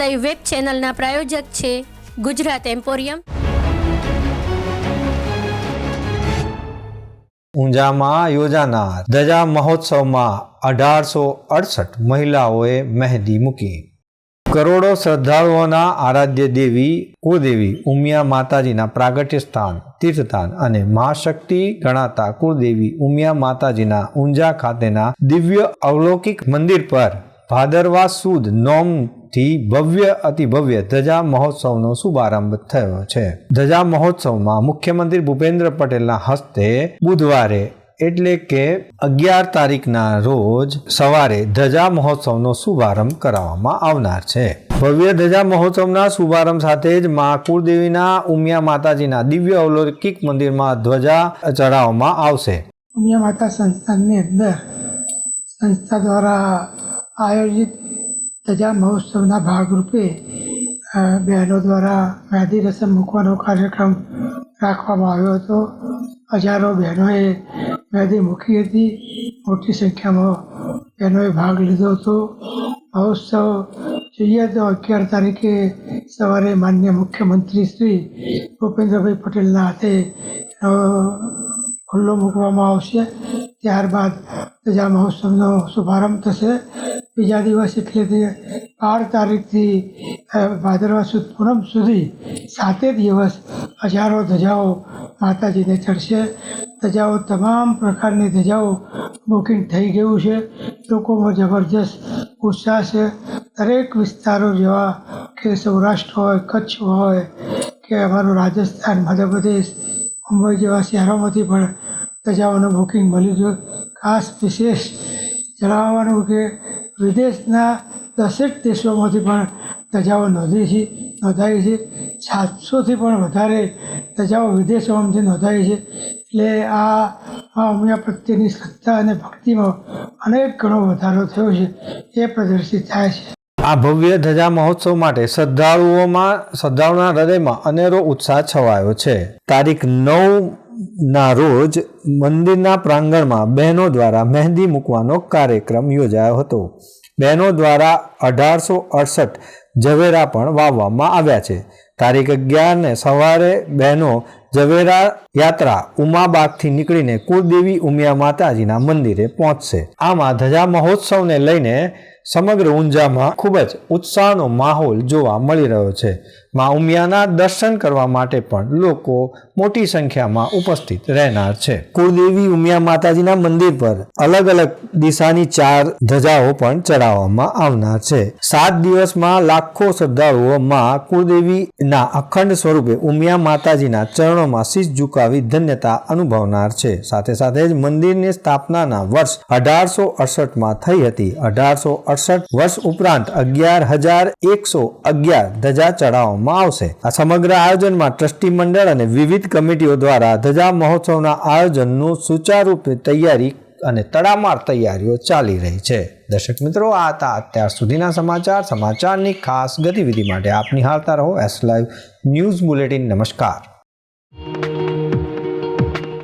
Live web ચેનલના પ્રાયોજક છે Gujarat emporium ઊંઝામાં યોજાનાર ધજા મહોત્સવમાં અઢારસો અડસઠ મહિલાઓએ મહેંદી મૂકી. કરોડો શ્રદ્ધાળુઓના આરાધ્ય દેવી, કુળદેવી, ઉમિયા માતાજીના પ્રાગટ્ય સ્થાન, તીર્થસ્થાન અને મહાશક્તિ ગણાતા કુળદેવી, ઉમિયા માતાજીના ઊંઝા ખાતેના દિવ્ય અવલૌકિક મંદિર પર ભાદરવા સુદ નોમથી ભવ્ય અતિ ભવ્ય ધજા મહોત્સવનો શુભારંભ થયો છે. ધજા મહોત્સવમાં મુખ્યમંત્રી ભૂપેન્દ્ર પટેલના હસ્તે બુધવારે એટલે કે અગિયાર તારીખના રોજ સવારે ધજા મહોત્સવનો શુભારંભ કરાવવામાં આવનાર છે. ભવ્ય ધજા મહોત્સવના શુભારંભ સાથે જ મા કુળદેવીના, ઉમિયા માતાજીના દિવ્ય અવલૌકિક મંદિરમાં ધ્વજા ચડાવવામાં આવશે. ઉમિયા માતા સંસ્થાનની અંદર સંસ્થા દ્વારા આયોજિત ધજા મહોત્સવના ભાગરૂપે બહેનો દ્વારા મહેંદી રસમ મૂકવાનો કાર્યક્રમ રાખવામાં આવ્યો હતો. હજારો બહેનોએ મહેંદી મૂકી હતી. મોટી સંખ્યામાં બહેનોએ ભાગ લીધો હતો. મહોત્સવ જોઈએ તો અગિયાર તારીખે સવારે માન્ય મુખ્યમંત્રી શ્રી ભૂપેન્દ્રભાઈ પટેલના હાથે ખુલ્લો મૂકવામાં આવશે. ત્યારબાદ પ્રજા મહોત્સવનો શુભારંભ થશે. બીજા દિવસ એટલે બાર તારીખથી ભાદરવા સુદ, પૂનમ સુધી સાતે દિવસ હજારો ધજાઓ માતાજીને ચડશે. ધજાઓ તમામ પ્રકારની ધજાઓ બુકિંગ થઈ ગયું છે. લોકોમાં જબરજસ્ત ઉત્સાહ છે. દરેક વિસ્તારો જેવા કે સૌરાષ્ટ્ર હોય, કચ્છ હોય કે અમારું રાજસ્થાન, મધ્યપ્રદેશ, મુંબઈ જેવા શહેરોમાંથી પણ ધજાઓનું બુકિંગ મળ્યું છે. ખાસ વિશેષ જણાવવાનું કે વિદેશના દસેક દેશોમાંથી પણ ધજાઓ નોંધી છે નોંધાવી છે. સાતસોથી પણ વધારે ધજાઓ વિદેશોમાંથી નોંધાવી છે. એટલે આ આ પ્રત્યેની શ્રદ્ધા અને ભક્તિમાં અનેક ગણો વધારો થયો છે, એ પ્રદર્શિત થાય છે. આ ભવ્ય ધજા મહોત્સવ માટે શ્રદ્ધાળુઓમાં, શ્રદ્ધાળુના હૃદયમાં અનેરો ઉત્સાહ છવાયો છે. તારીખ નવ ના રોજ મંદિરના પ્રાંગણમાં બહેનો દ્વારા મહેંદી મૂકવાનો કાર્યક્રમ યોજાયો હતો. બહેનો દ્વારા અઢારસો અડસઠ ઝવેરા પણ વાવવામાં આવ્યા છે. તારીખ અગિયારને સવારે બહેનો ઝવેરા યાત્રા ઉમાબાગથી નીકળીને કુળદેવી ઉમિયા માતાજીના મંદિરે પહોંચશે. આમાં ધજા મહોત્સવને લઈને સમગ્ર ઊંઝામાં ખૂબ જ ઉત્સાહનો માહોલ જોવા મળી રહ્યો છે. મા ઉમિયાના દર્શન કરવા માટે પણ લોકો મોટી સંખ્યામાં ઉપસ્થિત રહેનાર છે. કુળદેવી ઉમિયા માતાજીના મંદિર પર અલગ અલગ દિશાની ચાર ધજાઓ પણ ચડાવવામાં આવનાર છે. સાત દિવસમાં લાખો શ્રદ્ધાળુઓ માં કુળદેવીના અખંડ સ્વરૂપે ઉમિયા માતાજીના ચરણોમાં શીશ ઝુકાવી ધન્યતા અનુભવનાર છે. સાથે સાથે જ મંદિરની સ્થાપનાના વર્ષ અઢારસો અડસઠમાં થઈ હતી. અઢારસો અડસઠ વર્ષ ઉપરાંત અગિયાર હજાર એકસો અગિયાર ધજા ચડાવવામાં આવશે. આ સમગ્ર આયોજનમાં ટ્રસ્ટી મંડળ અને વિવિધ કમિટીઓ દ્વારા ધજા મહોત્સવના આયોજનનું સુચારુરૂપે તૈયારી અને તડામાર તૈયારીઓ ચાલી રહી છે. દર્શક મિત્રો, આ હતા અત્યાર સુધીના સમાચાર. સમાચારની ખાસ ગતિવિધિ માટે આપ નિહાળતા રહો. એસ લાઈવ ન્યૂઝ બુલેટિન નમસ્કાર.